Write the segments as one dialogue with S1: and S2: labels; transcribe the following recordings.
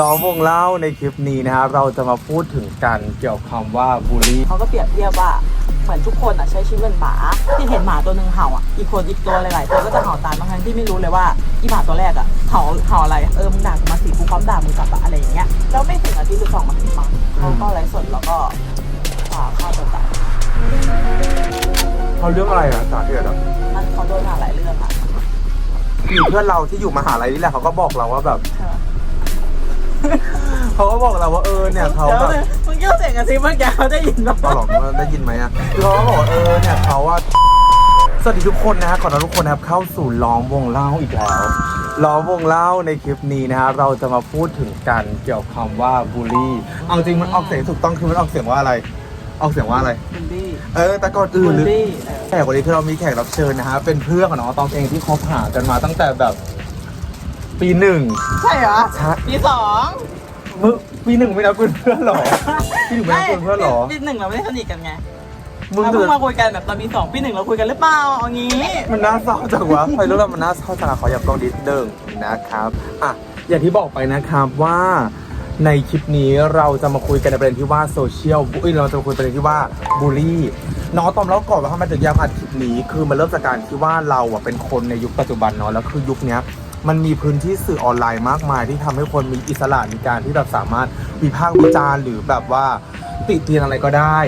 S1: ล้อมวงเล่าในคลิปนี้นะครับเราจะมาพูดถึงกันเกี่ยวกับคำว่าบูลลี่
S2: เขาก็เปรียบเทียบว่าเหมือนทุกคนอะใช้ชีวิตเป็นหมาที่เห็นหมาตัวหนึ่งเห่าอะอีกคนอีกตัวหลายๆตัวก็จะเห่าตามบางครั้งที่ไม่รู้เลยว่าอีหมาตัวแรกอะเห่าเห่าอะไรเออมึงด่ากูมาสิกูพร้อมด่ามึงกลับอะอะไรอย่างเงี้ยแล้วไม่ถึงอาทิตย์หรือสองอาทิตย์มั้งเขาก็ไลฟ์สดแล้วก็อ่าฆ่าตัวตาย
S1: เขาเรื่องอะไรอะสาเหตุอะ
S2: มันเขาโดนมาหลายเรื่องอะ
S1: มีเพื่อนเราที่อยู่มหาลัยนี่แหละเขาก็บอกเราว่าแบบ
S2: ใช่ไหม
S1: เขาก็บอกเราว่าเออเนี่ยเขา
S2: เดี๋ยว
S1: แบบ
S2: นึงมึงเกี่ยวเสียงกันสิเมื่อกี้เขาได้ยินปะ
S1: ตลอดได้ยินไหมอะคือเขาก็บอกว่าเออเนี่ยเขาว่าสวัสดีทุกคนนะฮะขอต้อนรับทุกคนนะครับเข้าสู่ล้อมวงเล่าอีกแล้วล้อมวงเล่าในคลิปนี้นะฮะเราจะมาพูดถึงกันเกี่ยวกับคำว่าบูลลี่ เอาจริงมันออกเสียงถูกต้องคือมันออกเสียงว่าอะไร ออกเสียงว่าอะไร
S2: บูลลี่
S1: เออแต่ก่อนอื่
S2: บู
S1: น
S2: ล
S1: หรือ
S2: ลี่เออ
S1: แขกวันนี้คือเรามีแขกรับเชิญนะฮะเป็นเพื่อนของน้องตองเองที่คบหากันมาตั้งแต่แบบ ปีหนึ่ง
S2: ใช่เหรอ
S1: ใช่
S2: ปีสอง
S1: มึงปีหนึ่งไม่นับเป็นเพื่อนหรอปีหนึ่งไม่นับเป็นเพื่อนหรอ
S2: ปีหนึ่งเราไม่ได้สนิทกันไง
S1: มึง
S2: เรา
S1: จะ
S2: เพิ่งมาคุยกันแบบตอนปีสองปีหนึ่งเราคุยกันหรือเปล่าเอางี้
S1: มันน่าเศร้าจังวะใครรู้แล้วมันน่าเศร้าจังอะขอหยับกล้องดิสเดิงนะครับอะอย่างที่บอกไปนะครับว่าในคลิปนี้เราจะมาคุยกันในประเด็นที่ว่าโซเชียลอุ้ยเราจะมาคุยประเด็นที่ว่าบูลลี่น้องตอมเล่าก่อนว่าทำไมถึงอยากอัดคลิปนี้ คือมันเริ่มจากการที่ว่าเราอะเป็นคนในยุคปัจจุบันเนาะแล้วคือยุคเนี้ย มันมีพื้นที่สื่อออนไลน์มากมาย ที่ทำให้คนมีอิสระในการที่แบบสามารถวิพากษ์วิจารณ์หรือแบบว่าติเตียนอะไรก็ได้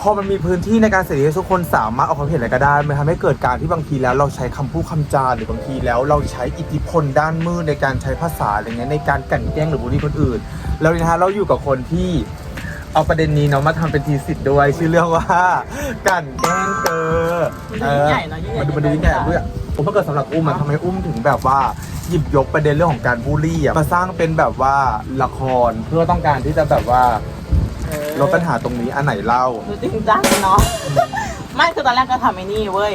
S1: พอมันมีพื้นที่ในการเสรีให้ทุกคนสามารถออกความเห็นอะไรก็ได้ มันทำให้เกิดการที่บางทีแล้วเราใช้คำพูดคำจาหรือบางทีแล้วเราใช้อิทธิพลด้านมืดในการใช้ภาษาอะไรเงี้ยในการกลั่นแกล้งหรือบูลลี่คนอื่น แล้วนะฮะเราอยู่กับคนที่เอาประเด็นนี้เนาะมาทำเป็นทีสิทธ์ด้วยชื่อเรื่องว่ากลั่นแกล้งเธอ
S2: มันดูยิ่งใหญ่เนอะยิ่งใหญ่
S1: มันดูมันดูยิ่งใหญ่ด้วย ผมถ้าเกิดสำหรับอุ้มมันทำไมอุ้มถึงแบบว่าหยิบยกประเด็นเรื่องของการบูลลี่อะมาสร้างเป็นแบบว่าละครเพื่อต้องการที่จะแบบว่า
S2: เออ
S1: ลดปัญหาตรงนี้อันไหนเล่า
S2: ดูจริงจังเนาะ ไม่คือตอนแรกก็ทำไอ้นี่เว้ย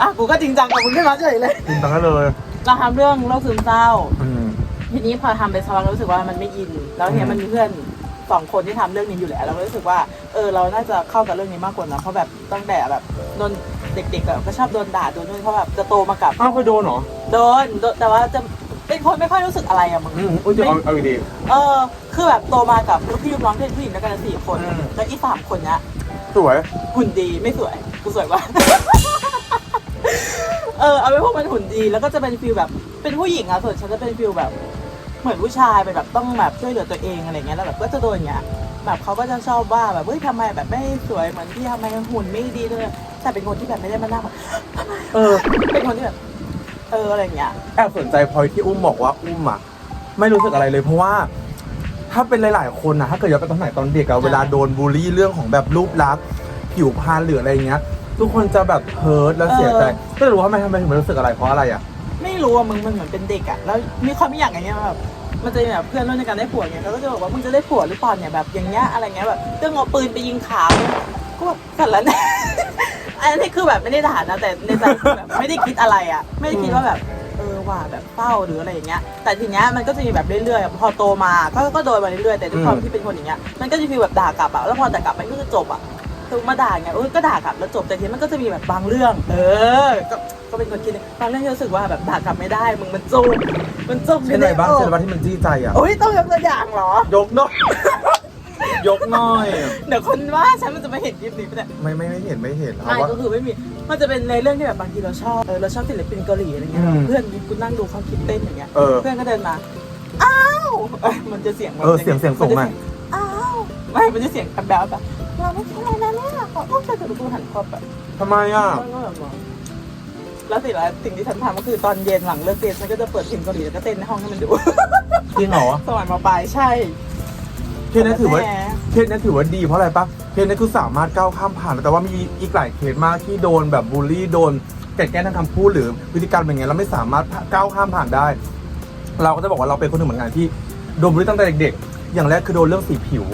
S2: อะกูก็จริงจังกับมึงขึ้นมาเฉยเลย
S1: จริงจังก็เลย
S2: เราทำเรื่องโรคซึมเศร้า
S1: อืม
S2: ทีนี้พอทำไปสักพักรู้สึกว่ามันไม่อิน แล้วที
S1: อื
S2: นี้
S1: ม
S2: มันมีเพื่อนสองคนที่ทำเรื่องนี้อยู่แล้วเราก็รู้สึกว่า เออเราน่าจะเข้ากับเรื่องนี้มากกว่านะเพราะแบบตั้งแต่แบบโดน เด็กๆอะก็ชอบโดนด่าโดนนู่นเพราะแบบจะโตมากับ
S1: อ้าวเคยโดนเหรอ
S2: โดนโดนแต่ว่าจะเป็นคนไม่ค่อยรู้สึกอะไรอะมึง
S1: อืมอุ้ยจะเอาเอาดี
S2: เออ คือแบบโตมากับลูกพี่ลูกน้องที่เป็นผู้หญิงด้วยกันสี่คน
S1: อืม
S2: แล้วอีสามคนเนี้ย
S1: สวย
S2: หุ่นดีไม่สวยกูสวยกว่า เออเอาไว้พวกมันหุ่นดี แล้วก็จะเป็นฟิลแบบ เป็นผู้หญิงอะส่วนฉันจะเป็นฟิลแบบ เหมือนผู้ชายเป็นแบบต้องแบบช่วยเหลือตัวเองอะไรเงี้ยแล้วแบบก็จะโดนอย่างเงี้ย แบบเขาก็จะชอบว่าแบบเฮ้ยทำไมแบบไม่สวยเหมือนที่ทำไมหุ่นไม่ดีเลยแต่เป็นคนที่แบบไม่ได้มานั่งแบบ
S1: เออ
S2: เป็นคนที่แบบเอออะไรเงี้ย
S1: แอบสนใจพอยที่อุ้มบอกว่าอุ้มอะไม่รู้สึกอะไรเลยเพราะว่า ถ้าเป็นหลาย ๆ คนนะถ้าเกิดย้อนไปตอนไหนตอนเด็กอะ
S2: อ่า
S1: เวลาโดนบูลลี่เรื่องของแบบรูปลักษณ์ผิวพรรณหรืออะไรเงี้ย ทุกคนจะแบบเฮิร์ตแล้วเสียใจก็เลยรู้ว่าทำไมทำไมถึงไม่รู้สึกอะไรเพราะอะไรอะ
S2: ไม่รู้อะมึงมันเหมือนเป็นเด็กอะแล้วมีความไม่อยากอย่างเงี้ยแบบ มันจะแบบเพื่อนร่วมในการได้ผัวเงี้ยเขาก็จะบอกว่ามึงจะได้ผัวหรือเปล่าเนี่ยแบบอย่างเงี้ยอะไรเงี้ยแบบเรื่องเอาปืนไปยิงขาเนี่ยก็แบบสันละแน่อันนี้คือแบบไม่ได้ด่านะแต่ในใจคือแบบไม่ได้คิดอะไรอะไม่ได้คิดว่าแบบเออว่าแบบเศร้าหรืออะไรอย่างเงี้ย แต่ทีเนี้ยมันก็จะมีแบบเรื่อยๆพอโตมาก็ก็โดนมาเรื่อยๆแต่ด้วยความที่เป็นคนอย่างเงี้ยมันก็จะฟีลแบบด่ากลับอะแล้วพอด่ากลับมันก็จะจบอะ คือมาด่าไงเออก็ด่ากลับแล้วจบแต่ทีนี้มันก็จะมีแบบบางเรื่อง เออ ก็ก็เป็นคนคิดนะบางเรื่องที่รู้สึกว่าแบบด่ากลับไม่ได้มึงมันจุกมันจุก
S1: เช่นอะไรบ้าง
S2: ม่ด้
S1: เช่นอะไรบ้างที่มันจี้ใจอะ
S2: โอ้ยต้องยกตัวอย่างเหรอ
S1: ยกหน่อยยกหน่อย
S2: เดี๋ยวคนว่าฉันมันจะมาเห็นคลิปนี้ปะเนี่ย
S1: ไม่ไม่ไม่เห็นไม่เห็นเอา
S2: ไม่
S1: ว่า
S2: ก็คือไม่มีมันจะเป็นในเรื่องที่แบบบางทีเราชอบเออเราชอบศิลปินเกาหลีอะไรเงี้ย
S1: อืม
S2: เพื่อนกูนั่งดูเขาคิดเต้นอย่างเงี้ย
S1: เออ
S2: เพื่อนก็เดินมาอ้าวเอ้ยมันจะเสียงแบบ
S1: เออเสียงเสียงสูง
S2: มันจะ
S1: อะ
S2: อ้าวไม่มันจะเสียงแบบแบบแบบเราไม่ใช่อะไรนะเนี่ยขออุ้มไปเถอะกูหันคอแบบ
S1: ทำไมอะ
S2: ก็แบบว่าแล้วสิแล้วสิ่งที่ฉันทำก็คือตอนเย็นหลังเลิกเรียนฉันก็จะเปิดเพลงเกาหลีแล้วก็เต้นในห้องให้มันดู
S1: จริงเหรอ
S2: สมัยมาปลายใช่
S1: เคสนี้ถือว่า
S2: แหม
S1: เคสนี้ถือว่าดีเพราะอะไรปะเคสนี้คือสามารถก้าวข้ามผ่านแต่ว่ามีอีกหลายเคสมากที่โดนแบบบูลลี่โดนแกล้งแกล้งทางคำพูดหรือพฤติกรรมอย่างเงี้ยเราไม่สามารถก้าวข้ามผ่านได้ เราก็จะบอกว่าเราเป็นคนหนึ่งเหมือนกันที่โดนบูลลี่ตั้งแต่เด็กๆ อย่างแรกคือโดนเรื่องสีผิว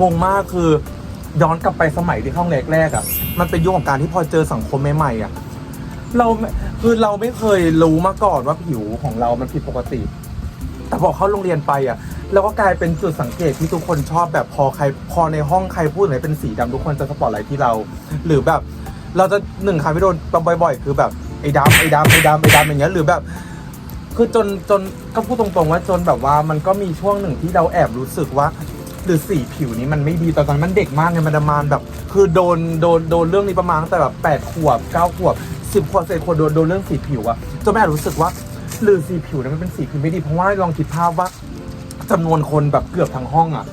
S1: งงมากคือย้อนกลับไปสมัยที่ห้องแรกๆอะ มันเป็นยุคของการที่พอเจอสังคมใหม่ๆอะ เราคือเราไม่เคยรู้มาก่อนว่าผิวของเรามันผิดปกติ แต่พอเข้าโรงเรียนไปอะเราก็กลายเป็นจุดสังเกตที่ทุกคนชอบแบบพอใครพอในห้องใครพูดอะไรเป็นสีดำทุกคนจะสปอตไลท์ที่เรา หรือแบบ เราจะหนึ่งคำที่โดนบ่อย ๆ คือแบบไอ้ดำไอ้ดำไอ้ดำไอ้ดำอย่างเงี้ยหรือแบบ คือจนจนก็พูดตรงๆว่าจนแบบว่ามันก็มีช่วงหนึ่งที่เราแอบรู้สึกว่า หรือสีผิวนี้มันไม่ดีตอนนั้นมันเด็กมากไงมันประมาณแบบ คือโดนโดนโดนเรื่องนี้ประมาณตั้งแต่แบบแปดขวบเก้าขวบสิบขวบเศษขวบโดนโดนเรื่องสีผิวอะจนแม่รู้สึกว่า หรือสีผิวนั้นมันเป็นสีผิวไม่ดีเพราะว่าลองคิดภาพว่าจำนวนคนแบบเกือบทั้งห้องอะ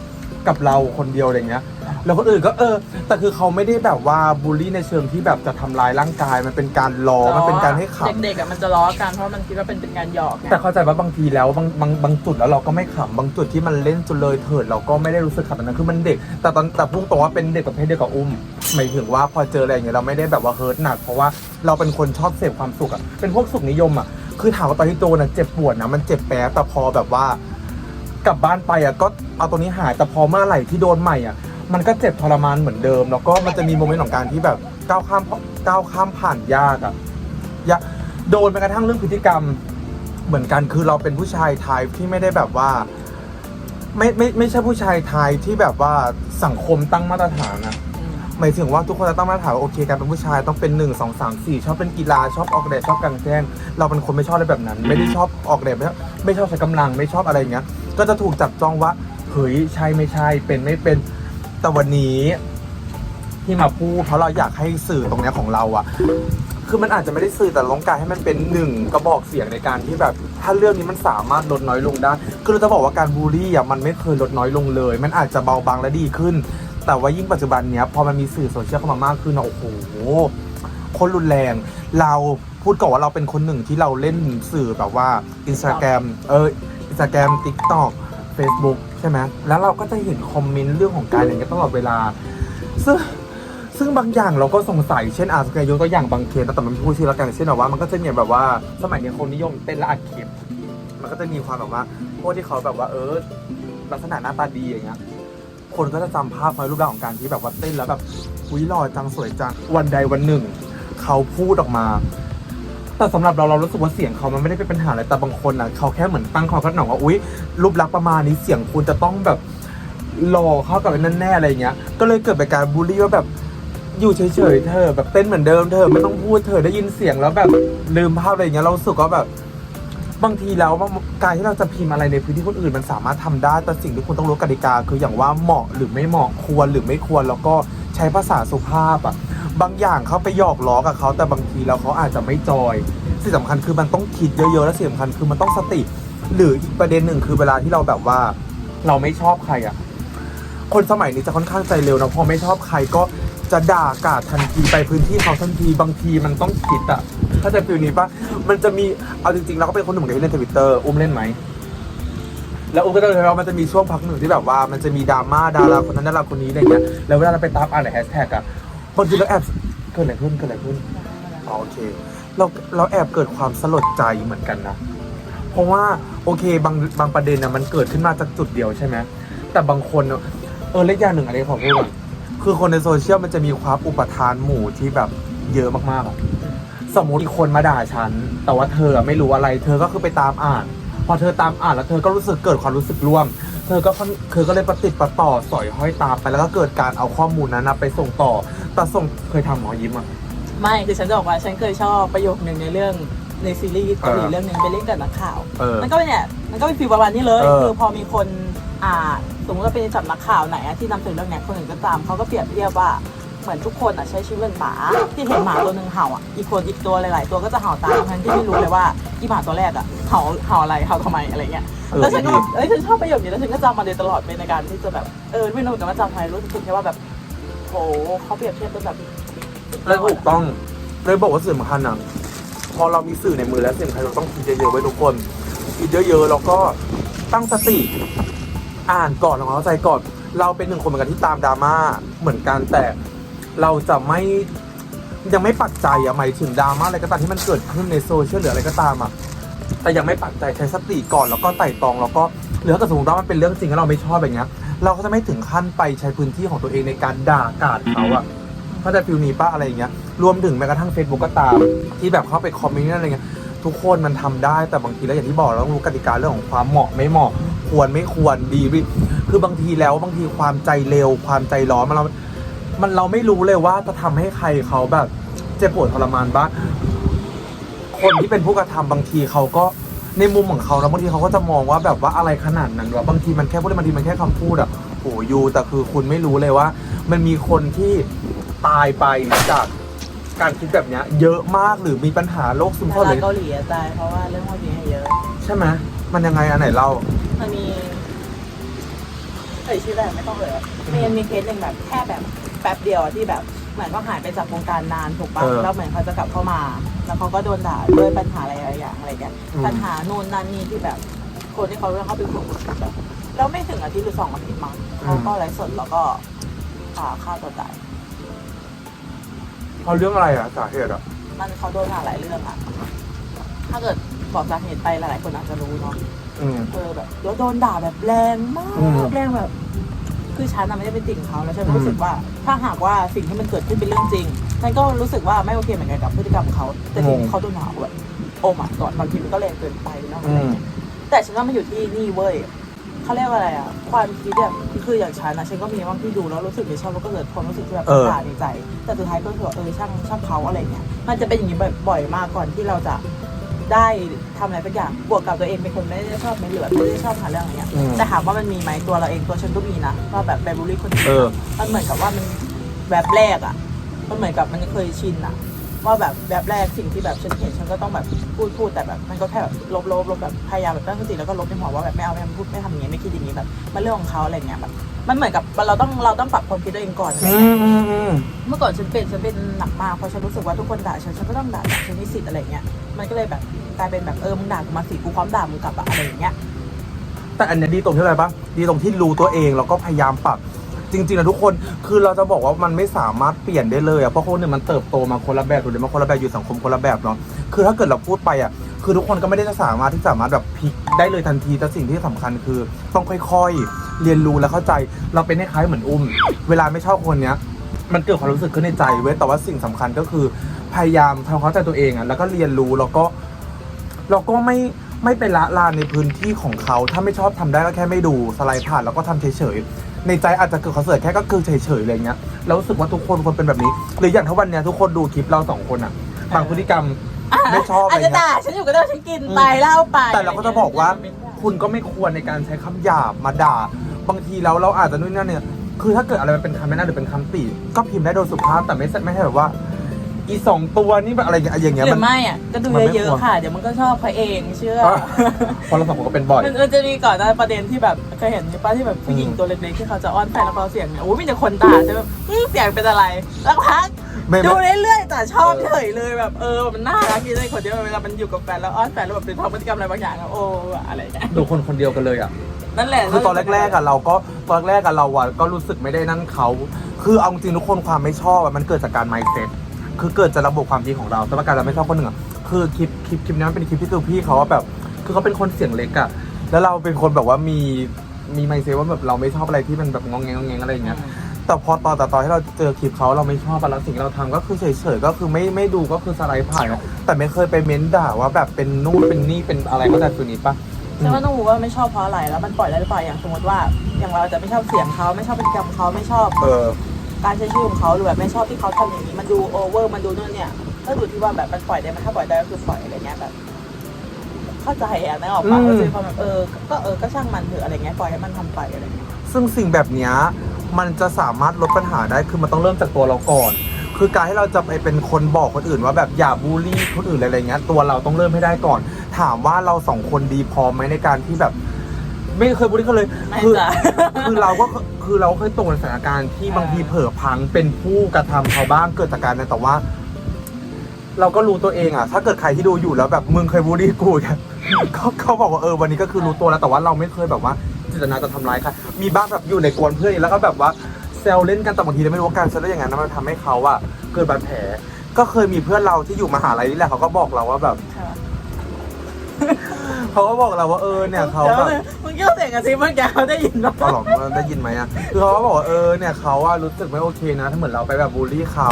S1: กับเราคนเดียวอะไรเงี้ย แล้วคนอื่นก็เออ แต่คือเขาไม่ได้แบบว่าบูลลี่ในเชิงที่แบบจะทำร้ายร่างกาย มันเป็นการล้อ มันเป็นการให้ขำ
S2: เด็กๆอะมันจะล้อกันเพราะมันคิดว่าเป็นเป็นการหยอกไง
S1: แต่เข้าใจว่าบางทีแล้วบางบางบางจุดแล้วเราก็ไม่ขำบางจุดที่มันเล่นจนเลยเถิดเราก็ไม่ได้รู้สึกขำแต่นั้นคือมันเด็ก แต่ตอนแต่พุ่งตรงว่าเป็นเด็กประเภทเดียวกับอุ้มหมายถึงว่าพอเจออะไรอย่างเงี้ยเราไม่ได้แบบว่าเฮิร์ตหนัก เพราะว่าเราเป็นคนชอบเสพความสุขอะเป็นพวกสุขนิยมอะคือถามว่าตอนที่โดนอะเจ็บปวดนะมันเจ็บแป๊บแต่พอแบบว่ากลับบ้านไปอะก็เอาตัวนี้หายแต่พอเมื่อไหร่ที่โดนใหม่อะ มันก็เจ็บทรมานเหมือนเดิม แล้วก็มันจะมีโมเมนต์ของการที่แบบก้าวข้ามก้าวข้ามผ่านยากอะยะโดนไปกระทั่งเรื่องพฤติกรรมเหมือนกันคือเราเป็นผู้ชายไทยที่ไม่ได้แบบว่า ไม่ไม่ไม่ใช่ผู้ชายไทยที่แบบว่าสังคมตั้งมาตรฐานนะ
S2: อืม
S1: หมายถึงว่าทุกคนจะตั้งมาตรฐานว่าโอเคการเป็นผู้ชายต้องเป็นหนึ่งสองสามสี่ชอบเป็นกีฬาชอบออกแดดชอบกลางแจ้ง เราเป็นคนไม่ชอบอะไรแบบนั้น ไม่ได้ชอบออกแดดไม่ชอบไม่ชอบใช้กำลังไม่ชอบอะไรอย่างเงี้ย ก็จะถูกจับจ้องว่าเฮ้ยใช่ไม่ใช่เป็นไม่เป็น แต่วันนี้ที่มาพูดเพราะเราอยากให้สื่อตรงเนี้ยของเราอะคือมันอาจจะไม่ได้สื่อแต่ต้องการให้มันเป็นหนึ่งกระบอกเสียงในการที่แบบ ถ้าเรื่องนี้มันสามารถลดน้อยลงได้คือเราจะบอกว่าการบูลลี่อะมันไม่เคยลดน้อยลงเลย มันอาจจะเบาบางและดีขึ้น แต่ว่ายิ่งปัจจุบันเนี้ยพอมันมีสื่อโซเชียลเข้ามามากขึ้นอะโอ้โหคนรุนแรง เราพูดก่อนว่าเราเป็นคนหนึ่งที่เราเล่นสื่อแบบว่าอินสตาแกรมเอออินสตาแกรมทิกตอก เฟซบุ๊กใช่ไหมแล้วเราก็จะเห็นคอมเมนต์เรื่องของการอย่างเงี้ยตลอดเวลา ซึ่งซึ่งบางอย่างเราก็สงสัย เช่นอาจจะยกตัวอย่างบางเคสนะแต่มันพูดชื่อแล้วกันเช่นแบบว่ามันก็จะมีแบบว่าสมัยนี้คนนิยมเต้นละอัดคลิปมันก็จะมีความแบบว่าพวกที่เขาแบบว่าเออลักษณะหน้าตาดีอย่างเงี้ยคนก็จะจำภาพไว้รูปร่างของการที่แบบว่าเต้นแล้วแบบอุ้ยหล่อจังสวยจังวันใดวันหนึ่ง เขาพูดออกมา แต่สำหรับเราเรารู้สึกว่าเสียงเขามันไม่ได้เป็นปัญหาอะไรแต่บางคนอะเขาแค่เหมือนตั้งความคาดหวังว่าอุ้ยรูปลักษณ์ประมาณนี้เสียงคุณจะต้องแบบหล่อเข้ากับไอ้นั่นแน่อะไรอย่างเงี้ย ก็เลยเกิดเป็นการบูลลี่ว่าแบบอยู่เฉยๆเธอ แบบเต้นเหมือนเดิมเธอไม่ต้องพูดเธอได้ยินเสียงแล้วแบบลืมภาพอะไรอย่างเงี้ยเรารู้สึกว่าแบบ บางทีแล้วการที่เราจะพิมพ์อะไรในพื้นที่คนอื่นมันสามารถทำได้แต่สิ่งที่คุณต้องรู้กติกา คืออย่างว่าเหมาะหรือไม่เหมาะควรหรือไม่ควรแล้วก็ใช้ภาษาสุภาพอะ บางอย่างเขาไปหยอกล้อกับเขาแต่บางทีแล้วเขาอาจจะไม่จอยสิ่งสำคัญคือมันต้องคิดเยอะๆและสิ่งสำคัญคือมันต้องสติ หรืออีกประเด็นหนึ่งคือเวลาที่เราแบบว่า เราไม่ชอบใครอะ คนสมัยนี้จะค่อนข้างใจเร็วนะพอไม่ชอบใครก็จะด่ากาดทันทีไปพื้นที่เขาทันทีบางทีมันต้องคิดอะถ้าใจะฟิลนี้ปะมันจะมีเอาจริงๆเราก็เป็นคนหนึ่งที่เล่นทวิตเตอร์อุ้มเล่นไหมแล้วอุ้มก็จะเลยว่ามันจะมีช่วงพักหนึ่งที่แบบว่ามันจะมีดราม่าดาราคนนั้นดาราคนนี้อะไรเงี้ยแล้วเวลาเราไปตามอ่านในแฮชแท็กอะ บางทีเราแอบเกิดอะไรขึ้นเกิดอะไรขึ้นอ๋อโอเค เราเราแอบเกิดความสลดใจเหมือนกันนะ เพราะว่าโอเคบางบางประเด็นนะมันเกิดขึ้นมาจากจุดเดียวใช่ไหมแต่บางคนอะเออเล็กอย่างหนึ่งอันนี้ขอพูดก่อนคือคนในโซเชียลมันจะมีความอุปทานหมู่ที่แบบเยอะมากๆอะสมมติมีคนมาด่าฉัน แต่ว่าเธอไม่รู้อะไร เธอก็คือไปตามอ่าน พอเธอตามอ่านแล้วเธอก็รู้สึกเกิดความรู้สึกร่วม ธอก็ค่อนเธอก็เลยประติดประต่อสอยห้อยตามไปแล้วก็เกิดการเอาข้อมูลนั้นนะไปส่งต่อแต่ส่งเคยทำหมอยิ้มอะ
S2: ไม่คือฉันจะบอกว่าฉันเคยชอบประโยคหนึ่งในเรื่องในซีรีส์เกาหลี
S1: เออ
S2: เรื่องหนึ่งไปเล่นกับนักข่าว
S1: เออ
S2: มันก็เป็นเนี่ยมันก็เป็นฟีลประมาณนี้เลย
S1: เออ
S2: คือพอมีคนอ่าสมมติว่าเป็นจับนักข่าวไหนอะที่นำเสนอเรื่องเนี้ยคนอื่นก็ตามเขาก็เปรียบเทียบว่า เหมือนทุกคนอะใช้ชีวิตเป็นหมาที่เห็นหมาตัวหนึ่งเห่าอะอีกคนอีกตัวหลาย ๆ ตัวก็จะเห่าตามทั้งที่ไม่รู้เลยว่าอีหมาตัวแรกอะเห่าเห่าอะไรเห่าทำไมอะไรเงี้ย
S1: เออ
S2: แล้วฉันก็
S1: ดี
S2: แบบเอ้ยฉันชอบประโยคนี้แล้วฉันก็จำมาโดยตลอดเป็นในการที่จะแบบเออไม่รู้เหมือนกันว่าจำทำไมรู้สึกแค่ว่าแบบโหเขาเปรียบเทียบเป็นแบบ
S1: และถูกต้องเลยบอกว่าสื่อสำคัญอะพอเรามีสื่อในมือแล้วสิ่งสำคัญเราต้องคิดเยอะๆไว้ทุกคนคิดเยอะๆแล้วก็ตั้งสติอ่านก่อนแล้วเข้าใจก่อนเราเป็นหนึ่งคนเหมือนกันที่ตามดราม่าเหมือนกันแต่ เราจะไม่ยังไม่ปักใจอะหมายถึงดราม่าอะไรก็ตามที่มันเกิดขึ้นในโซเชียลหรืออะไรก็ตามอะแต่ยังไม่ปักใจใช้สติก่อนแล้วก็ไต่ตองแล้วก็หรือถ้าเกิดสมมติว่ามันเป็นเรื่องจริงแล้วเราไม่ชอบอย่างเงี้ย เราก็จะไม่ถึงขั้นไปใช้พื้นที่ของตัวเองในการด่ากาดเขาอะเข้าใจฟิลนี้ป้าอะไรอย่างเงี้ย รวมถึงแม้กระทั่ง Facebook ก็ตามที่แบบเข้าไปคอมเมนต์อะไรเงี้ยทุกคนมันทำได้แต่บางทีแล้วอย่างที่บอกเราต้องรู้กติกาเรื่องของความเหมาะไม่เหมาะ ควรไม่ควรดีไม่คือบางทีแล้วบางทีความใจเร็วความใจร้อนมันเรา มันเราไม่รู้เลยว่าจะทำให้ใครเขาแบบเจ็บปวดทรมานบ้างคนที่เป็นผู้กระทำบางทีเขาก็ในมุมของเขาแล้วบางทีเขาก็จะมองว่าแบบว่าอะไรขนาดนั้นวะบางทีมันแค่พูดบางทีมันแค่คำพูดอะโอ้ยูแต่คือคุณไม่รู้เลยว่า มันมีคนที่ตายไปจากการคิดแบบเนี้ยเยอะมากหรือมีปัญหาโรคซึมเศร้า
S2: ดา
S1: เล
S2: รายเกาหลีอะตายเพราะว่าเรื่องพวกนี้เยอะ
S1: ใช่ไหมมันยังไงอันไหนเล่า
S2: มันมีเอ่ยชื่อได้ไม่ต้องเลยอะมันมีเคสหนึ่งแบบแค่แบบ แป๊บเดียวอะที่แบบเหมือนเขาหายไปจากวงการนานถูกปะ
S1: เออ
S2: แล้วเหมือนเขาจะกลับเข้ามา แล้วเขาก็โดนด่าด้วยปัญหาอะไรหลายอย่างอะไรเงี้ย
S1: อืม
S2: ปัญหานู่นนั่นนี่ที่แบบคนที่เขาเรื่องเขาเป็นคนแบบแล้วไม่ถึงอาทิตย์หรือสองอาทิตย์มั้งเขาก็ไลฟ์สดแล้วก็อ่าฆ่าตัวตาย
S1: เขาเรื่องอะไรอะสาเหตุอะ
S2: มันเขาโดนด่าหลายเรื่องอะถ้าเกิดบอกสาเหตุไปหลายๆคนอาจจะรู้เนาะ
S1: อืม
S2: เออแบบแล้วโดนด่าแบบแรงมา
S1: อืม
S2: กแรงแบบ คือฉันน่ะไม่ได้เป็นติ่งเขาแล้วฉันก็
S1: อืม
S2: รู้สึกว่าถ้าหากว่าสิ่งที่มันเกิดขึ้นเป็นเรื่องจริงฉันก็รู้สึกว่าไม่โอเคเหมือนกันกับพฤติกรรมของเขาแต่ทีนี้เขาโดนด่าแบบโอ้มาก่อนบางทีมันก็แรงเกินไปเนาะอะไรเงี้ยแต่ฉันว่ามันอยู่ที่นี่เว้ยเขาเรียกว่าอะไรอะ ความคิดแบบคืออย่างฉันนะฉันก็มีบางที่ดูแล้วรู้สึกไม่ชอบแล้วก็เกิดความรู้สึกที่แบบ
S1: เออ
S2: ด่าในใจ แต่สุดท้ายก็คือว่าเออช่างช่างเขาอะไรเงี้ยมันจะเป็นอย่างนี้บ่อยๆมากก่อนที่เราจะ ได้ทำอะไรสักอย่างบวกกับตัวเองเป็นคนไม่ได้ชอบไม่เหลือไม่ได้ชอบหาเรื่องอะไรเงี้ย
S1: อืม
S2: แต่ถามว่ามันมีไหมตัวเราเองตัวฉันก็มีนะว่าแบบไปบูลลี่คนอื่น
S1: เออ
S2: มันเหมือนกับว่ามันแบบแรกอะมันเหมือนกับมันเคยชินอะ ว่าแบบแบบแรกสิ่งที่แบบฉันเห็นฉันก็ต้องแบบพูดพูดแต่แบบ มันก็แค่แบบลบลบลบแบบพยายามแบบตั้งสติแล้วก็ลบในหัวว่าแบบไม่เอาไม่เอาพูดไม่ทำอย่างนี้ไม่คิดอย่างนี้แบบมันเรื่องของเขาอะไรเงี้ยแบบมันเหมือนกับเราต้องเราต้องปรับความคิดตัวเองก่อนอะไร
S1: อื
S2: เงี้ย
S1: มอืมอืม
S2: เมื่อก่อนฉันเป็นฉันเป็นหนักมากเพราะฉันรู้สึกว่าทุกคนด่าฉันฉันก็ต้องด่าฉันมีสิทธิ์อะไรเงี้ยมันก็เลยแบบ กลายเป็นแบบเออมึงด่ากูมาสิกูพร้อมด่ามึงกลับอะอะไรอย่างเงี้ย
S1: แต่อันเนี้ยดีตรงที่อะไรปะดีตรงที่รู้ตัวเองแล้วก็พยายามปรับ จริงๆนะทุกคนคือเราจะบอกว่ามันไม่สามารถเปลี่ยนได้เลยอะเพราะคนหนึ่งมันเติบโตมาคนละแบบหรือมาคนละแบบอยู่สังคมคนละแบบเนาะคือถ้าเกิดเราพูดไปอะคือทุกคนก็ไม่ได้จะสามารถที่สามารถแบบพลิกได้เลยทันทีแต่สิ่งที่สำคัญคือ ต้องค่อยๆ เรียนรู้และเข้าใจเราเป็นคล้ายๆเหมือนอุ้ม เวลาไม่ชอบคนเนี้ย มันเกิดความรู้สึกขึ้นในใจเว้ยแต่ว่าสิ่งสำคัญก็คือพยายามทำความเข้าใจตัวเองอะแล้วก็เรียนรู้แล้วก็ เราก็ไม่ไม่ไปละลานในพื้นที่ของเขา ถ้าไม่ชอบทำได้ก็แค่ไม่ดูสไลด์ผ่านแล้วก็ทำเฉยๆ ในใจอาจจะเกิดคอนเสิร์ตแค่ก็คือเฉยๆอะไรเงี้ยแล้วรู้สึกว่าทุกคนควรเป็นแบบนี้ หรืออย่างทุกวันเนี้ยทุกคนดูคลิปเราสองคนอะบางพฤติกรรมไม่ชอบอะ
S2: อาจ
S1: ไร
S2: จะ
S1: เงี้
S2: ด่าย ฉันอยู่ก็ได้ฉันกินไปเหล้าไป
S1: แต่เราก็จะบอกว่าคุณก็ไม่ควรในการใช้คำหยาบมาด่า บางทีแล้วเราอาจจะนู่นนั่นเนี่ย คือถ้าเกิดอะไรมันเป็นคำแนะนำหรือเป็นคำติ ก็พิมพ์ได้โดยสุภาพแต่ไม่ใช่ไม่ใช่แบบว่า อีสองตัวนี่แบบอะไรอย่างเงี้ย
S2: หรื
S1: มัน
S2: อไม่อะก็ดู
S1: มันไม่
S2: เย
S1: ควร
S2: อะๆค่ะ เดี๋ยวมันก็ชอบเขาเองเชื่อ
S1: อะเพราะเราสองคนก็เป็นบ่อย
S2: มันมันจะมีก่อนหน้าประเด็นที่แบบเคยเห็นใช่ปะที่แบบผู้หญิง
S1: อืม
S2: ตัวเล็กๆที่เขาจะอ้อนแฟนแล้วเขาเสียงเนี่ยโอ้ยมีแต่คนด่าใช่ไหมอื้อเสียงเป็นอะไรแล้วพัก
S1: ไม่
S2: ดู
S1: ไม่
S2: เรื่อยๆแต่ชอบ
S1: เออ
S2: เฉยเลยแบบเออมันน่ารักดีเลยคนเดียวเวลามันอยู่กับแฟนแล้วอ้อนแฟนแล้วแบบเป็นทำพฤติกรรมอะไรบางอย่างอะโอ้อะไรเงี้ย
S1: ดูคนคนเดียวกันเลยอะ
S2: นั่นแหละ
S1: คือตอนแรกๆอะเราก็ตอนแรกอะเราอะก็รู้สึกไม่ได้นั่นเขา คือเอาจริงทุกคนความไม่ชอบอะมันเกิดจากการ mindset คือเกิดจากระบบความคิดของเราแต่ว่าการเราไม่ชอบคนหนึ่งอะคือคลิปคลิปคลิปนี้มันเป็นคลิปที่คือพี่เขาว่าแบบ คือเขาเป็นคนเสียงเล็กอะแล้วเราเป็นคนแบบว่ามีมี mindset ว่าแบบเราไม่ชอบอะไรที่มันแบบงองแงงงองแงงอะไรอย่างเงี้ยแต่พอตอนแต่ตอนที่เราเจอคลิปเขาเราไม่ชอบอะแล้วสิ่งที่เราทำก็คือเฉยๆก็คือไม่ไม่ดูก็คือสไลด์ผ่านอะแต่ไม่เคยไปเม้นด่าว่าแบบเป็นนู่นเป็นนี่เป็นอะไรก็แต่ตัวนี้ปะ
S2: ฉันว่าต้องรู้ว่าไม่ชอบเพราะอะไรแล้วมันปล่อยได้หรือเปล่าอย่างสมมติว่า อย่างเราจะไม่ชอบเสียงเขาไม่ชอบพฤติกรรมเขาไม่ชอบ
S1: เออ
S2: การใช้ชื่อของเขาหรือแบบไม่ชอบที่เขาทำอย่างนี้มันดูโอเวอร์มันดูนู่นเนี่ยก็ดูที่ว่าแบบมันปล่อยได้ไหมถ้าปล่อยได้ก็คือปล่อยอะไรเงี้ยแบบเข้าใจอะนึกออกปะ
S1: อืม
S2: เออจะมีความแบบเออก็เออก็ช่างมันเถอะอะไรเงี้ยปล่อยให้มันทำไปอะไรเงี้ย
S1: ซึ่งสิ่งแบบเนี้ยมันจะสามารถลดปัญหาได้คือมันต้องเริ่มจากตัวเราก่อน คือการให้เราจะไปเป็นคนบอกคนอื่นว่าแบบอย่าบูลลี่คนอื่นอะไรเงี้ยตัวเราต้องเริ่มให้ได้ก่อน ถามว่าเราสองคนดีพอไหมในการที่แบบ ไม่เคยบูลลี่เขาเลย
S2: ไม่
S1: คือ
S2: จ้ะ
S1: คือเราก็คือเราเคยตกในสถานการณ์ที่
S2: เออ
S1: บางทีเผลอพลังเป็นผู้กระทำเขาบ้างเกิดจากการนั้นแต่ว่า เราก็รู้ตัวเองอะถ้าเกิดใครที่ดูอยู่แล้วแบบมึงเคยบูลลี่กูเนี่ยเขาเขาบอกว่าเออวันนี้ก็คือรู้ตัวแล้วแต่ว่าเราไม่เคยแบบว่าเจตนาจะทำร้ายใครมีบ้างแบบอยู่ในกวนเพื่อนแล้วก็แบบว่าแซวเล่นกันแต่บางทีเราไม่รู้ว่าการแซวเล่นอย่างนั้นนะมันทำให้เขาอะเกิดบาดแผล ก็เคยมีเพื่อนเราที่อยู่มหาลัยนี่แหละเขาก็บอกเราว่าแบบ
S2: ใช่ปะ
S1: เขาก็บอกเราว่าเออเนี่ยเขา
S2: ดี๋ยว
S1: แบบ
S2: นะมึงเกี่ยวเสียงกันสิเมื่อกี้เขาได้ยินปะ
S1: ก็หรอกมันได้ยินไหมอะคือเขาก็บอกว่าเออเนี่ยเขาอะรู้สึกไม่โอเคนะถ้าเหมือนเราไปแบบบูลลี่เขา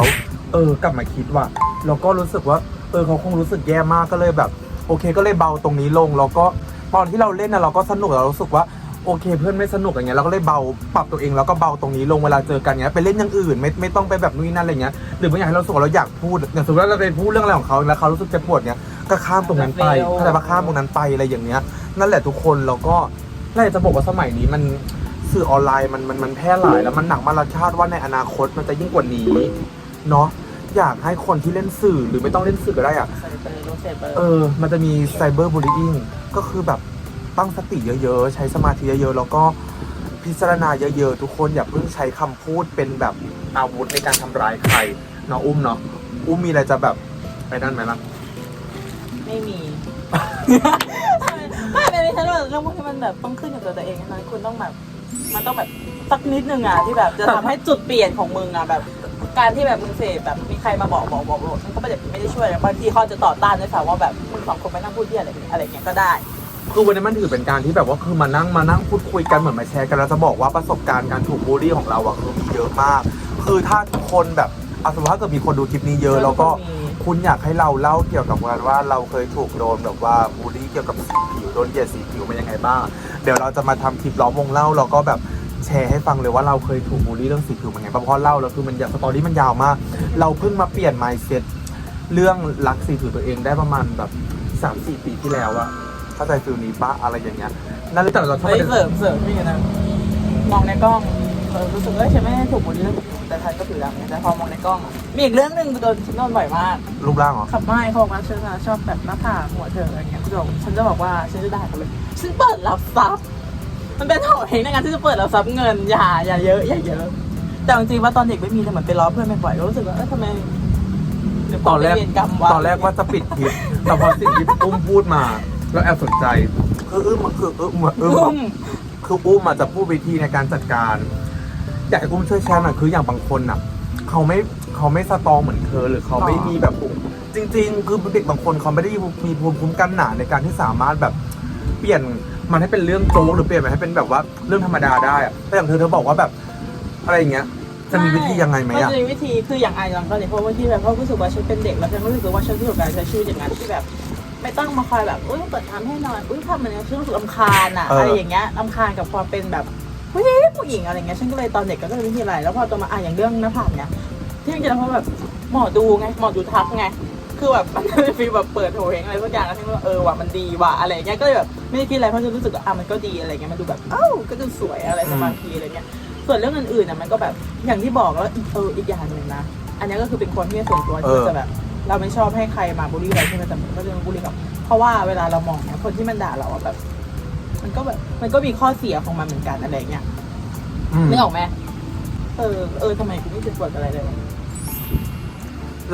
S1: เออกลับมาคิดว่าเราก็รู้สึกว่าเออเขาคงรู้สึกแย่มากก็เลยแบบ โอเคก็เลยเบาตรงนี้ลงแล้วก็ตอนที่เราเล่นนะเราก็สนุกเรารู้สึกว่าโอเคเพื่อนไม่สนุกอย่างเงี้ยเราก็เลยเบาปรับตัวเองแล้วก็เบาตรงนี้ลงเวลาเจอกันเงี้ยไปเล่นอย่างอื่นไม่ไม่ต้องไปแบบนู่นนนั่นอะไรเงี้ยหรือบางอย่างให้เรารู้สึกว่าเราอยากพูดอย่างสมมติว่าเราไปพูดเรื่องอะไรของเขาแล้วเขารู้สึกเจ็บปวดเงี้ย ก็ข้ามตรงนั้นไป
S2: เร็ว
S1: เข้าใจปะข้ามตรงนั้นไปอะไรอย่างเงี้ย นั่นแหละทุกคนแล้วก็น่าจะบอกว่าสมัยนี้มันสื่อออนไลน์มันมันมันแพร่หลายแล้วมันหนักมาราชาติว่าในอนาคตมันจะยิ่งกว่านี้เนาะอยากให้คนที่เล่นสื่อหรือไม่ต้องเล่นสื่อก็ได้อะ
S2: ใส่ไปเลยโรเซเบอร์
S1: เออ มันจะมีไซเบอร์บูล y ิ n งก็คือแบบตั้งสติเยอะๆ ใช้สมาธิเยอะๆ แล้วก็พิจารณาเยอะๆ ทุกคนอย่าเพิ่งใช้คำพูดเป็นแบบอาวุธในการทำร้ายใครเนาะอุ้มเนาะอุ้มมีอะไรจะแบบไปนั่นไหมล่ะ
S2: ไม่มีไม่เป็นไรฉันว่าเรื่องพวกนี้มันแบบต้องขึ้นกับตัวตัวเองนะคุณต้องแบบมันต้องแบบสักนิดนึงอะที่แบบจะทำให้จุดเปลี่ยนของมึงอะแบบ การที่แบบมึงเสพแบบมีใครมาบอกบอกบอกบอกมันก็ไม่ได้ไม่ได้ช่วยนะบางทีเขาจะต่อต้านด้วยซ้ำว่าแบบมึงสองคนไปนั่งพูดที่อะไรอะไรอย่างเงี้ยก็ได้
S1: คือวันนี้มันถือเป็นการที่แบบว่าคือมานั่งมานั่งพูดคุยกันเหมือนมาแชร์กันแล้วจะบอกว่าประสบการณ์การถูกบูลลี่ของเราอะคือมีเยอะมาก คือถ้าทุกคนแบบเอาสมมติว่าถ้าเกิดมีคนดูคลิปนี้เยอะแล้วก็
S2: มี
S1: คุณอยากให้เราเล่าเกี่ยวกับการว่าเราเคยถูกโดนแบบว่าบูลลี่เกี่ยวกับสีผิวโดนเหยียดสีผิวเป็นยังไงบ้าง เดี๋ยวเราจะมาทำคลิปล้อมวงเล่าแล้วก็แบบแชร์ให้ฟังเลยว่าเราเคยถูกบูลลี่เรื่องสีผิวเป็นไงบ้างเพราะเล่าแล้วคือมันยาวสตอรี่มันยาวมาก เราเพิ่งมาเปลี่ยน mindset เรื่องรักสีผิวตัวเองได้ประมาณแบบสามสี่ปีที่แล้วอะเข้าใจฟิลนี้ปะอะไรอย่างเงี้ยนั่นเลยแต่เราชอบ
S2: เฮ้ย
S1: ประเด็น
S2: เสริมเสริมนี่นะ มองในกล้อง เออรู้สึกว่าฉันไม่ได้ถูกบูลลี่เรื่องแต่ทันก็ผิวดำไงแต่พอมองในกล้องอะมีอีกเรื่องหนึ่งโดนฉันโดนบ่อยมาก
S1: รูปร่างเหรอ
S2: ขับไม่เขาบอกว่าฉันอะชอบแบบหน้าผากหัวเธออะไรเงี้ยฉันบอกฉันจะบอกว่าฉันจะด่าเขาเลยฉันเปิดรับทรัพย์ มันเป็นของเองในการที่จะเปิดรับทรัพย์เงินอย่าอย่าเยอะอย่าเยอะ แต่จริงๆว่าตอนเด็กไม่มีแต่เหมือนไปล้อเพื่อนบ่อยๆก็รู้สึกว่าเออทำไมเดี๋ยว
S1: ตอนแรก
S2: เป็เวรกรรมวะ
S1: ตอนแรกว่าจะปิดคลิป แต่พอสิ่งที่อุ้มพูดมาแล้วแอบสนใจ คืออุ้มคืออุ้มอุ้ม
S2: อุ้ม
S1: คืออุ้มอาจจะพูดวิธีในการจัดการ อยากให้อุ้มช่วยแชร์หน่อยคืออย่างบางคนน่ะ เขาไม่เขาไม่สตรองเหมือนเธอหรือเขาไม่มีแบบจริง ๆ คือเด็กบางคนเขาไม่ได้มีภูมิคุ้มกันหนาในการที่สามารถแบบเปลี่ยนมันให้เป็นเรื่องโจ๊กหรือเปลี่ยนมันให้เป็นแบบว่าเรื่องธรรมดาได้อะแต่อย่างเธอเธอบอกว่าแบบอะไรอย่างเงี้ยจะมีวิธียังไงไหม
S2: มัน
S1: อะ
S2: จะมีวิธีคืออย่างไอ้ยังก็เนี่ยเพราะว่าที่แบบเขารู้สึกว่าฉันเป็นเด็กแล้วฉันก็รู้สึกว่าฉันรู้สึกการใช้ชีวิตอย่างนั้นที่แบบ ไม่ต้องมาคอยแบบอุ้ยเปิดทำให้หน่อยอุ้ยทำมันนี้ฉันรู้สึกลำคาญอะอะไรอย่างเงี้ยลำคาญกับความเป็นแบบ ผู้หญิงผู้หญิงอะไรเงี้ยฉันก็เลยตอนเด็กก็ไม่รู้ที่อะไร แล้วพอโตมาอะอย่างเรื่องหน้าผากเนี่ยที่จริงๆแล้วเพราะแบบหมอดูไงหมอดูทักไงคือแบบมันเป็นฟีลแบบเปิดโถเฮงอะไรสักอย่างแล้วฉันก็ว่าเออว่ะมันดีว่ะอะไรอย่างเงี้ยก็เลยแบบไม่ได้คิดอะไรเพราะฉันรู้สึกว่าอะมันก็ดีอะไรเงี้ยมันดูแบบเอ้าก็ดูสวยอะไรประมาณทีอะไรเงี้ยส่วนเรื่องอื่นๆน่ะมันก็แบบอย่างที่บอกแล้วอีกเอออีกอย่างหนึ่งนะอันนี้ก็คือเป็นคนที่ส่วนตัวที่จะแบบเราไม่ชอบให้ใครมาบูลลี่เราใช่ไหมแต่มันก็จะมาบูลลี่กับเพราะว่าเวลาเรามองเนี่ยคนที่มันด่าเราอะแบบ มันก็แบบมันก็มีข้อเสียของมันเหมือนกันอะไรเงี้ย
S1: อืม
S2: นึกออกไหมเออเออทำไมกูไม่เจ็บปวดอะไรเลย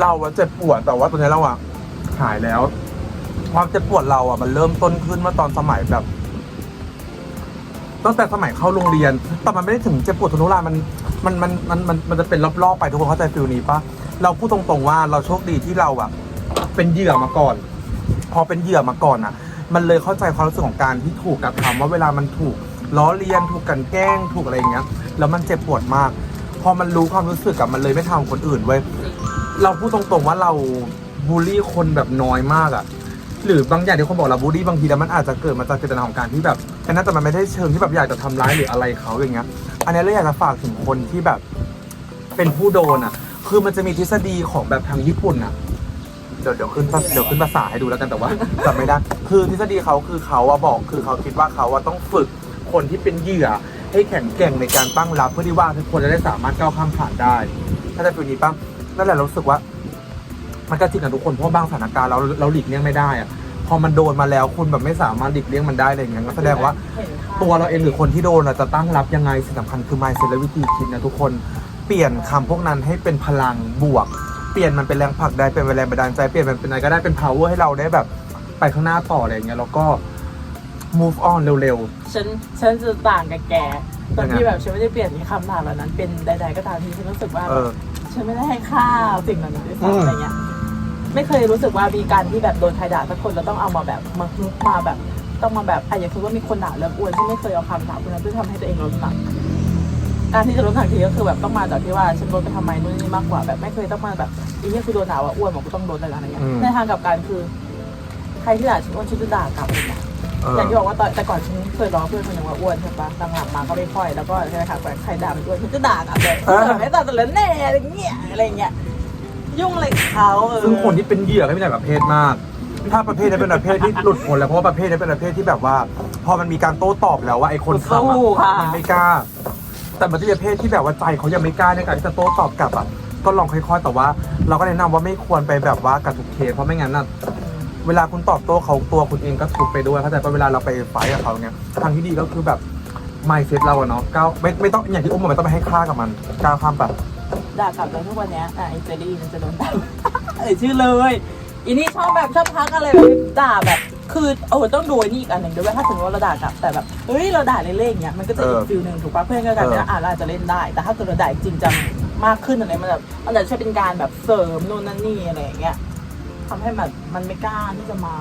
S1: เราอะเจ็บปวดแต่ว่าตอนนี้เราอะหายแล้ว ความเจ็บปวดเราอะมันเริ่มต้นขึ้นเมื่อตอนสมัยแบบตั้งแต่สมัยเข้าโรงเรียนแต่มันไม่ได้ถึงเจ็บปวดทุนุรายมันมันมันมันมันมันจะเป็นรอบๆไปทุกคนเข้าใจฟิลนี้ปะเราพูดตรงๆว่าเราโชคดีที่เราอะเป็นเหยื่อมาก่อน พอเป็นเหยื่อมาก่อนอะ มันเลยเข้าใจความรู้สึกของการที่ถูกกระทำว่าเวลามันถูกล้อเลียนถูกกลันแกล้งถูกอะไรอย่างเงี้ย แล้วมันเจ็บปวดมาก พอมันรู้ความรู้สึกอะมันเลยไม่ทำคนอื่นเว้ยเราพูดตรงๆว่าเราบูลลี่คนแบบน้อยมากอะหรือบางอย่างที่คนบอกเราบูลลี่บางทีแล้วมันอาจจะเกิดมาจากเจตนาของการที่แบบแต่น่าจะมันไม่ได้เชิงที่แบบอยากจะทำร้ายหรืออะไรเขาอย่างเงี้ย อันนี้เราอยากจะฝากถึงคนที่แบบ เป็นผู้โดนอะคือมันจะมีทฤษฎีของแบบทางญี่ปุ่นอะ ดี๋ยวเดี๋ยวขึ้นภาเดี๋ยวขึ้นภาษาให้ดูแล้วกันแต่ว่าจำไม่ได้คือทฤษฎีเขาคือเขาอะบอกคือเขาคิดว่าเขาอะต้องฝึกคนที่เป็นเหยื่อ ให้แข็งแกร่งในการตั้งรับเพื่อที่ว่าทุกคนจะได้สามารถก้าวข้ามผ่านได้ ถ้าจะเป็นนี้ป้งนั่นแหละรู้สึกว่า มันก็จริงกับทุกคนเพราะบางสถานการณ์เราเราหลีกเลี่ยงไม่ได้อะพอมันโดนมาแล้วคุณแบบไม่สามารถหลีกเลี่ยงมันได้อะไรอย่างเงี้ยก็แสดงว่า ตัวเราเองหรือคนที่โดนอะจะตั้งรับยังไงสิ่งสำคัญคือ mindset และวิธีคิดนะทุกคนเปลี่ยนคำพวกนั้นให้เป็นพลังบวก ปลี่ยนมันเป็นแรงผลักดันเป็นแรงบันดาลใจเปลี่ยนมันเป็นอะไรก็ได้เป็น power ให้เราได้แบบไปข้างหน้าต่ออะไรอย่างเงี้ยแล้วก็ move on เร็ว
S2: ฉันฉันจะต่างกับแกตอน
S1: ยังไง
S2: ที่แบบฉันไม่ได้เปลี่ยนคำด่าเหล่านั้น เป็นใดๆก็ตามที่ฉันรู้สึกว่า
S1: ๆ เออ
S2: ฉันไม่ได้ให้ค่าสิ่งเหล่านั้นด้วย
S1: อืม
S2: ซ้ำอะไรเงี้ยไม่เคยรู้สึกว่ามีการที่แบบโดนใครด่าสักคนแล้วต้องเอามาแบบมาฮุกมาแบบต้องมาแบบอะอย่างสมมติว่ามีคนด่าเรื่องอ้วนฉันไม่เคยเอาคำด่าคนนั้นเพื่อทำให้ตัวเองลดน้ำหนัก การที่จะลดน้ำหนักทีก็คือแบบต้องมาจากที่ว่าฉันลดไปทำไมนู่นนี่มากกว่าแบบไม่เคยต้องมาแบบอีนี่คือโดนด่าว่าอ้วนบอกกูต้องลดอะไรอย่างเงี้ย
S1: อืม
S2: ในทางกลับการคือ ใครที่ด่าฉันอ้วนฉันจะด่ากลับอย่างเงี้ย
S1: เออ
S2: อย่างที่บอกว่าตอนแต่ก่อนฉันเคยล้อเพื่อนคนหนึงว่าอ้วนใช่ปะหลังๆมาก็ไม่ค่อยแล้วก็ใช่ไหมคะใครด่ามันอ้วนฉันจะด่ากลับเลย
S1: เออ
S2: ไม่ด่าแต่ละแน่อะไรเงี้ยอะไรเงี้ยยุ่งอะไรกับเขาเออ
S1: ซึ่งคนที่เป็นเหยื่อก็มีหลายประเภทมาก ถ้าประเภทนี้เป็นประเภทที่หลุดพ้นแล้วเพราะว่าประเภทนี้เป็นประเภทที่แบบว่า พอมันมีการโต้ตอบแล้วว่าไอ้คนทำ
S2: สู้
S1: อะ
S2: ค่ะ
S1: มันไม่กล้า แต่มันจะมีประเภทที่แบบว่าใจเขายังไม่กล้าในการที่จะโต้ตอบกลับอะก็ลองค่อยๆแต่ว่า เราก็แนะนำว่าไม่ควรไปแบบว่ากับทุกเคสเพราะไม่งั้นน่ะเวลาคุณตอบโต้เขาตัวคุณเองก็ทุกไปด้วยเข้าใจปะเวลาเราไปไฟท์กับเขาเนี้ยทางที่ดีก็คือแบบไม่เซตเราอะเนาะก้าวไม่ไม่ต้องอย่างที่อุ้มบอกไม่ต้องไปให้ค่ากับมันก้าวข้ามไป
S2: ด่ากลับแล้วทุกวันเนี้ยอะไอเจลี่มันจะโดนด่า เอ่ยชื่อเลย อีนี่ชอบแบบชอบพักอะไรแบบด่าแบบ คือโอ้โหต้องดูไอ้นี่อีกอันหนึ่งด้วยว่าถ้าสมมติว่าเราด่ากลับแต่แบบเฮ้ยเราด่าเล่นๆอย่างเงี้ยมันก็จะอี
S1: เอกอ
S2: ฟิลหนึ่งถูกป่ะเพื่อนก็กันเนี่ยอะเราอาจจะเล่นได้ แต่ถ้าเกิดเราด่าจริงจังมากขึ้นอะไรมันแบบมันอาจจะใช้เป็นการแบบเสริมนู่นนั่นนี่อะไรอย่างเงี้ยทำให้แบบมันไม่กล้าที่จะมา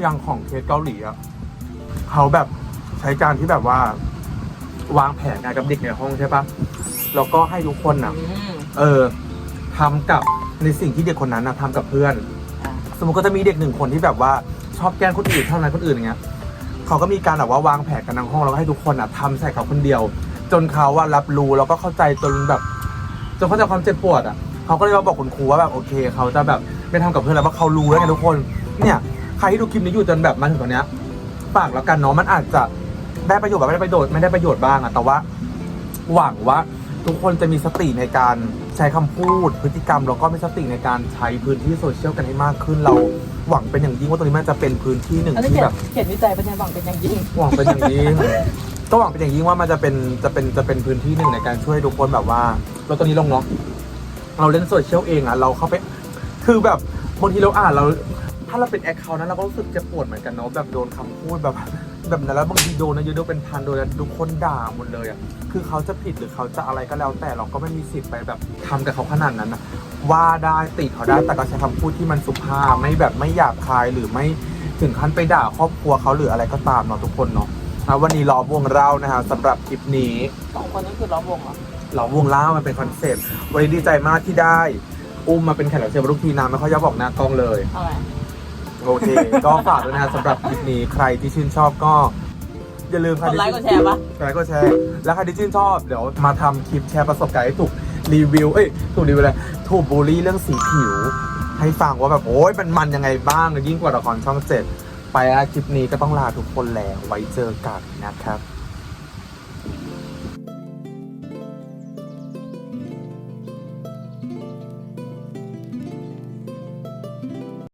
S1: อย่างของเคสเกาหลีอะเขาแบบใช้การที่แบบว่า วางแผนงานกับเด็กในห้องใช่ปะแล้วก็ให้ทุกคนอะ
S2: อืม
S1: เออทำกับในสิ่งที่เด็กคนนั้นนะทำกับเพื่อน
S2: อะ
S1: สมมติก็จะมีเด็กหนึ่งคนที่แบบว่า ชอบแกล้งคนอื่นเท่านั้นคนอื่นอย่างเงี้ยเขาก็มีการแบบว่าวางแผนกันทั้งห้องแล้วก็ให้ทุกคนอะทำใส่เขาคนเดียว จนเขาว่ารับรู้แล้วก็เข้าใจจนแบบจนเข้าใจความเจ็บปวดอะเขาก็เลยมาบอกคุณครูว่าแบบโอเค เขาจะแบบไม่ทำกับเพื่อนแล้วเพราเขารู้แล้วไงทุกคน เนี่ยใครที่ดูคลิปนี้อยู่จนแบบมาถึงตรงเนี้ยฝากแล้วกันเนาะมันอาจจะได้ประโยชน์แบบไม่ได้ประโยชน์ไม่ได้ประโยชน์บ้างอะแต่ว่า หวังว่าทุกคนจะมีสติในการใช้คำพูดพฤติกรรม แล้วก็มีสติในการใช้พื้นที่โซเชียลกันให้มากขึ้นเรา หวังเป็นอย่างยิ่งว่าตรงนี้มันจะเป็นพื้นที่หนึ่ง
S2: อันนี้
S1: ที่
S2: เขีย
S1: แบ
S2: น
S1: บ
S2: เขียนวิจัยเป็นยังหวังเป็นอย่างยิ่ง
S1: หวังเป็นอย่างยิ่ง ก็หวังเป็นอย่างยิ่งว่ามันจะเป็นจะเป็นจะเป็นพื้นที่หนึ่งในการช่วยทุกคนแบบว่าเราตอนนี้ลงเนาะเราเล่นโซเชียลเองอะเราเข้าไป คือแบบบางทีเราอ่านเรา ถ้าเราเป็นแอคเคาท์นั้นเราก็รู้สึกเจ็บปวดเหมือนกันเนาะแบบโดนคำพูดแบบ แบบนั้นแล้วบางทีโดนนะเยอะโดนเป็นพันโดนแล้วทุกคนด่าหมดเลยอะคือเขาจะผิดหรือเขาจะอะไรก็แล้ว แต่เราก็ไม่มีสิทธิ์ไปแบบทำกับเขาขนาดนั้นนะว่าได้ติเขาได้แต่ก็ใช้คำพูดที่มันสุภาพไม่แบบไม่หยาบคายหรือไม่ถึงขั้นไปด่าครอบครัวเขาหรืออะไรก็ตามเนาะทุกคนเนาะอะวันนี้ล้อมวงเล่านะฮะสำหรับคลิปนี้
S2: สองคนนี้คือล้อมวงเหรอ
S1: ล้อมวงเล่ามันเป็นคอนเซปต์วันนี้ดีใจมากที่ได้ อุ้มมาเป็นแขกรับเชิญทุกทีนะไม่ค่อยจะบอกหน้ากล้องเลย
S2: เอาไง
S1: โอเค ก็ฝากด้วยนะฮะสำหรับคลิปนี้ใครที่ชื่นชอบก็ อย่าลืม
S2: กดไลค์กดแชร์ปะ
S1: กดไลค์กดแชร์แล้วใครที่ชื่นชอบเดี๋ยวมาทำคลิปแชร์ประสบการณ์ให้ถูกรีวิวเอ้ยถูกรีวิวเลยถูกบูลลี่เรื่องสีผิว ให้ฟังว่าแบบโอ้ยมันมันยังไงบ้างยิ่งกว่าละครช่องเจ็ดไปแล้วคลิปนี้ก็ต้องลาทุกคนแล้วไว้เจอกันนะครับ